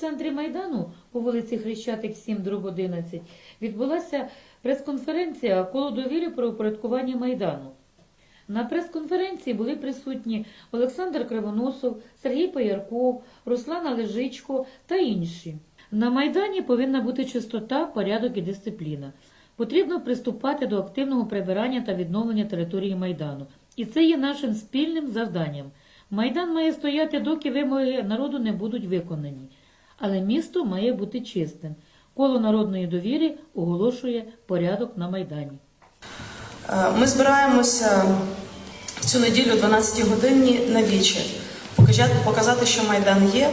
центрі Майдану по вулиці Хрещатик 7, дроб 11, відбулася прес-конференція коло довіри про упорядкування Майдану. На прес-конференції були присутні Олександр Кривоносов, Сергій Паярков, Руслана Лежичко та інші. На Майдані повинна бути чистота, порядок і дисципліна. Потрібно приступати до активного прибирання та відновлення території Майдану. І це є нашим спільним завданням. Майдан має стояти, доки вимоги народу не будуть виконані. Але місто має бути чистим. Коло народної довіри оголошує порядок на Майдані. Е, Ми збираємося цю неділю о 12 годині на вічі, показати, що Майдан є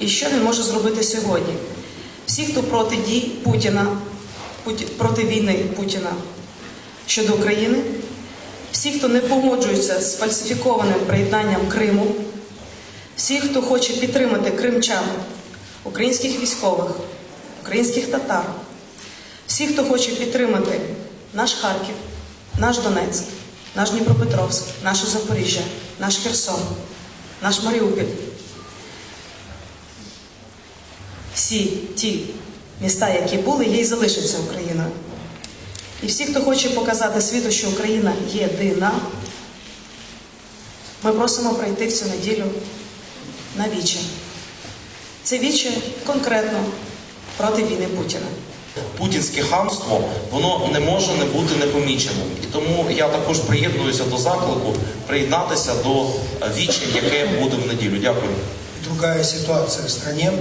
і що він може зробити сьогодні. Всі, хто проти дій Путіна, проти війни Путіна щодо України, всі, хто не погоджується з фальсифікованим приєднанням Криму, всі, хто хоче підтримати кримчан, українських військових, українських татар, всі, хто хоче підтримати наш Харків, наш Донецьк, наш Дніпропетровськ, наше Запоріжжя, наш Херсон, наш Маріуполь. Всі ті міста, які були, є і залишаться Україною. І всі, хто хоче показати світу, що Україна єдина, ми просимо прийти в цю неділю на віче. Це віче конкретно проти війни Путіна. Путінське хамство воно не може не бути непоміченим. І тому я також приєднуюся до заклику приєднатися до е, вічень, яке буде в неділю. Дякую. другая ситуация в стране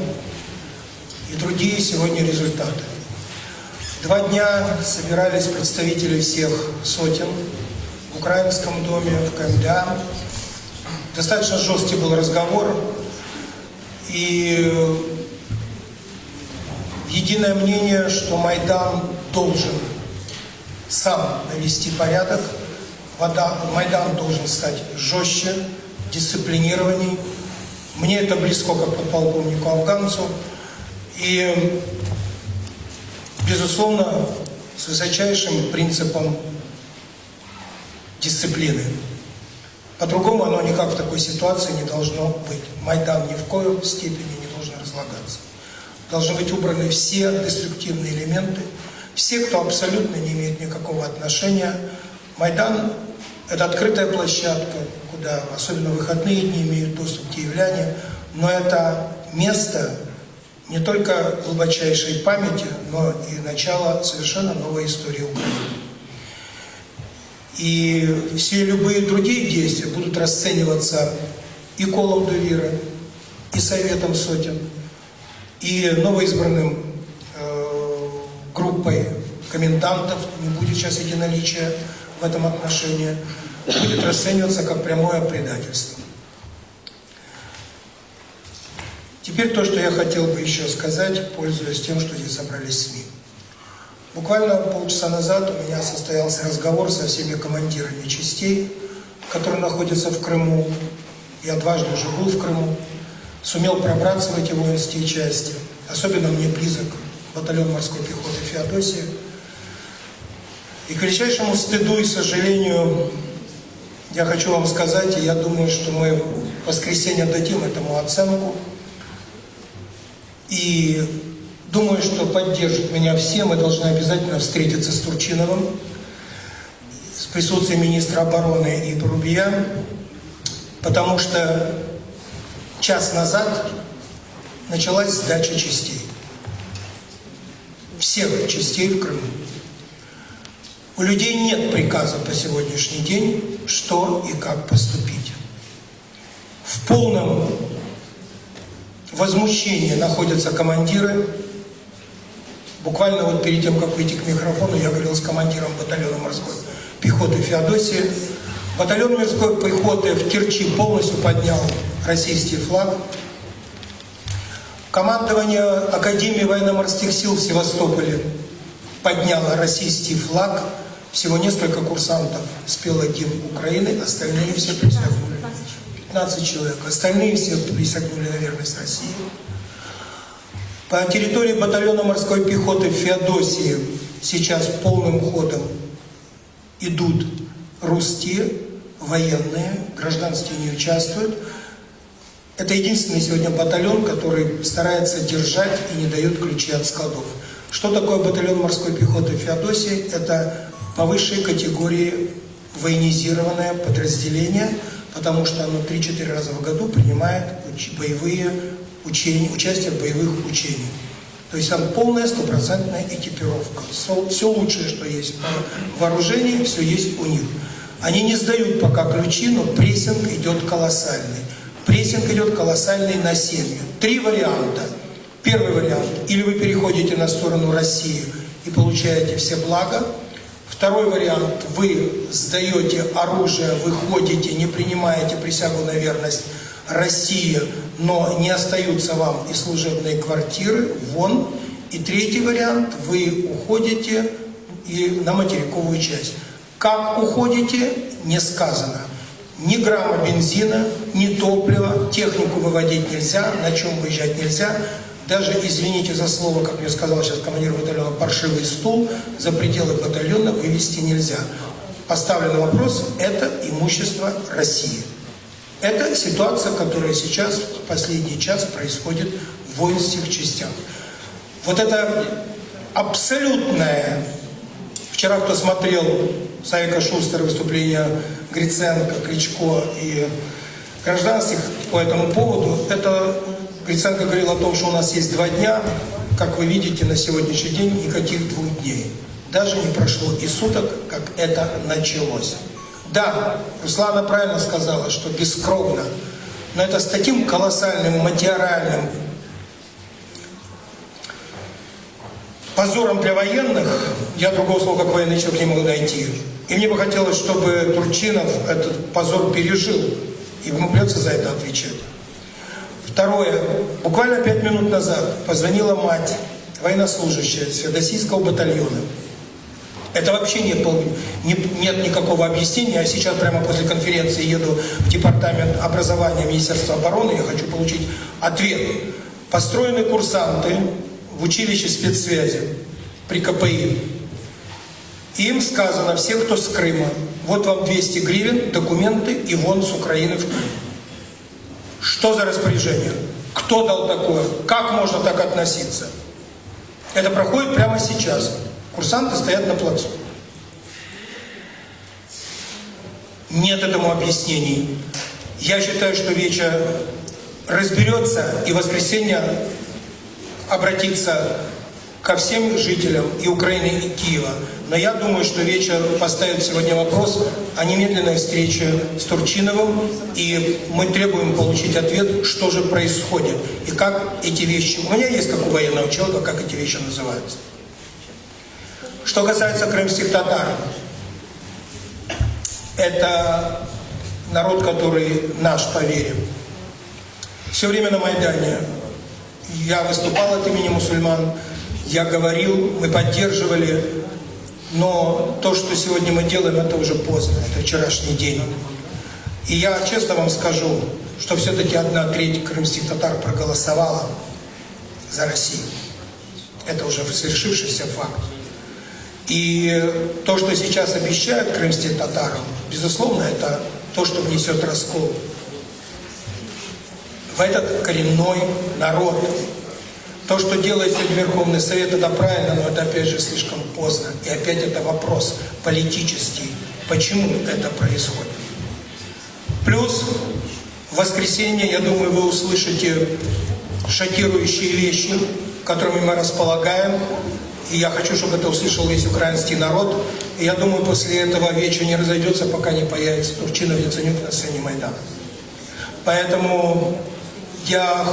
и другие сегодня результаты. Два дня собирались представители всех сотен в Украинском доме, в КМДА. Достаточно жесткий был разговор, и единое мнение, что Майдан должен сам навести порядок, Майдан должен стать жестче, дисциплинированней. Мне это близко как подполковнику афганцу. И, безусловно, с высочайшим принципом дисциплины. По-другому оно никак в такой ситуации не должно быть. Майдан ни в коем степени не должен разлагаться. Должны быть убраны все деструктивные элементы, все, кто абсолютно не имеет никакого отношения. Майдан – это открытая площадка, куда особенно выходные дни имеют доступ киевляне, но это место не только глубочайшей памяти, но и начало совершенно новой истории Украины. И все любые другие действия будут расцениваться и колом Довира, и Советом сотен, и новоизбранным э, группой комендантов, не будет сейчас единоличия в этом отношении, будет расцениваться как прямое предательство. Теперь то, что я хотел бы еще сказать, пользуясь тем, что здесь собрались СМИ. Буквально полчаса назад у меня состоялся разговор со всеми командирами частей, которые находятся в Крыму. Я дважды уже был в Крыму, сумел пробраться в эти воинские части. Особенно мне близок батальон морской пехоты Феодосия. И к величайшему стыду и сожалению, я хочу вам сказать, и я думаю, что мы в воскресенье дадим этому оценку. И думаю, что поддержат меня все. Мы должны обязательно встретиться с Турчиновым, с присутствием министра обороны и Порубия, потому что час назад началась сдача частей. Всех частей в Крыму. У людей нет приказа по сегодняшний день, что и как поступить. В полном возмущении находятся командиры. Буквально вот перед тем, как выйти к микрофону, я говорил с командиром батальона морской пехоты Феодосии. Батальон морской пехоты в Керчи полностью поднял российский флаг. Командование Академии военно-морских сил в Севастополе подняло российский флаг. Всего несколько курсантов спело гимн Украины, остальные все присягнули. 15 человек. Остальные все присягнули на верность России. По территории батальона морской пехоты в Феодосии сейчас полным ходом идут русские военные, гражданские не участвуют. Это единственный сегодня батальон, который старается держать и не дает ключи от складов. Что такое батальон морской пехоты Феодосии? Это по высшей категории военизированное подразделение, потому что оно 3-4 раза в году принимает боевые учения, участие в боевых учениях. То есть там полная стопроцентная экипировка. Все лучшее, что есть по вооружению, все есть у них. Они не сдают пока ключи, но прессинг идет колоссальный. Прессинг идет колоссальный на семью. Три варианта. Первый вариант. Или вы переходите на сторону России и получаете все блага. Второй вариант. Вы сдаете оружие, выходите, не принимаете присягу на верность России, но не остаются вам и служебные квартиры, вон. И третий вариант. Вы уходите и на материковую часть. Как уходите, не сказано. Ни грамма бензина, ни топлива, технику выводить нельзя, на чем выезжать нельзя. Даже, извините за слово, как мне сказал сейчас командир батальона, паршивый стул за пределы батальона вывести нельзя. Поставлен вопрос, это имущество России. Это ситуация, которая сейчас, в последний час, происходит в воинских частях. Вот это абсолютное Вчера кто смотрел Савика Шустера выступление Гриценко, Кличко и гражданских по этому поводу, это Гриценко говорил о том, что у нас есть два дня, как вы видите, на сегодняшний день никаких двух дней. Даже не прошло и суток, как это началось. Да, Руслана правильно сказала, что бескровно, но это с таким колоссальным материальным позором для военных, я другого слова как военный человек не могу найти. И мне бы хотелось, чтобы Турчинов этот позор пережил, и ему придется за это отвечать. Второе. Буквально пять минут назад позвонила мать, военнослужащая с батальона. Это вообще нет, нет никакого объяснения. Я сейчас прямо после конференции еду в департамент образования Министерства обороны. Я хочу получить ответ. Построены курсанты в училище спецсвязи при КПИ. Им сказано, все, кто с Крыма, вот вам 200 гривен, документы и вон с Украины в Крым. Что за распоряжение? Кто дал такое? Как можно так относиться? Это проходит прямо сейчас. Курсанты стоят на плацу. Нет этому объяснений. Я считаю, что Веча разберется и в воскресенье обратиться ко всем жителям и Украины, и Киева. Но я думаю, что вечер поставит сегодня вопрос о немедленной встрече с Турчиновым, и мы требуем получить ответ, что же происходит, и как эти вещи... У меня есть, как у военного человека, как эти вещи называются. Что касается крымских татар, это народ, который наш, поверим. Все время на Майдане я выступал от имени мусульман, я говорил, мы поддерживали, но то, что сегодня мы делаем, это уже поздно, это вчерашний день. И я честно вам скажу, что все-таки одна треть крымских татар проголосовала за Россию. Это уже совершившийся факт. И то, что сейчас обещают крымским татарам, безусловно, это то, что внесет раскол в этот коренной народ. То, что делает сегодня Верховный Совет, это правильно, но это опять же слишком поздно. И опять это вопрос политический. Почему это происходит? Плюс в воскресенье, я думаю, вы услышите шокирующие вещи, которыми мы располагаем. И я хочу, чтобы это услышал весь украинский народ. И я думаю, после этого вечер не разойдется, пока не появится Турчинов Яценюк на сцене Майдана. Поэтому я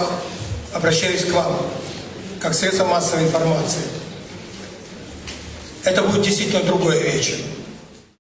обращаюсь к вам, как средство массовой информации. Это будет действительно другой вечер.